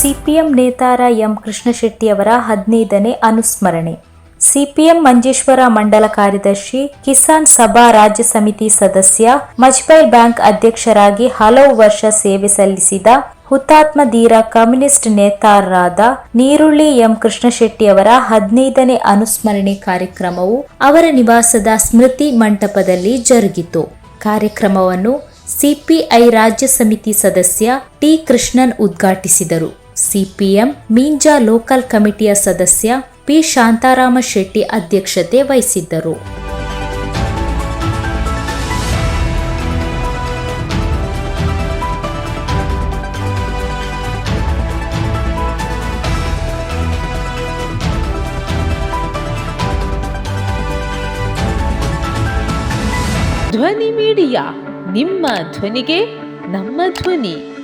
CPM ನೇತಾರ M ಕೃಷ್ಣಶೆಟ್ಟಿಯವರ ಹದಿನೈದನೇ ಅನುಸ್ಮರಣೆ. CPM Manjeshwar ಮಂಡಲ ಕಾರ್ಯದರ್ಶಿ, ಕಿಸಾನ್ ಸಭಾ ರಾಜ್ಯ ಸಮಿತಿ ಸದಸ್ಯ ಮಜ್ಬೈಲ್ ಬ್ಯಾಂಕ್ ಅಧ್ಯಕ್ಷರಾಗಿ ಹಲವು ವರ್ಷ ಸೇವೆ ಸಲ್ಲಿಸಿದ ಹುತಾತ್ಮ ಧೀರ ಕಮ್ಯುನಿಸ್ಟ್ ನೇತಾರರಾದ ನೀರುಳ್ಳಿ ಎಂ ಕೃಷ್ಣಶೆಟ್ಟಿಯವರ ಹದಿನೈದನೇ ಅನುಸ್ಮರಣೆ ಕಾರ್ಯಕ್ರಮವು ಅವರ ನಿವಾಸದ ಸ್ಮೃತಿ ಮಂಟಪದಲ್ಲಿ ಜರುಗಿತು. ಕಾರ್ಯಕ್ರಮವನ್ನು ಸಿಪಿಐ ರಾಜ್ಯ ಸಮಿತಿ ಸದಸ್ಯ ಟಿ ಕೃಷ್ಣನ್ ಉದ್ಘಾಟಿಸಿದರು. ಸಿಪಿಎಂ, ಮೀಂಜಾ ಲೋಕಲ್ ಕಮಿಟಿಯ ಸದಸ್ಯ ಪಿ. ಶಾಂತಾರಾಮ ಶೆಟ್ಟಿ ಅಧ್ಯಕ್ಷತೆ ವಹಿಸಿದ್ದರು. ಧ್ವನಿ ಮೀಡಿಯಾ, ನಿಮ್ಮ ಧ್ವನಿಗೆ ನಮ್ಮ ಧ್ವನಿ.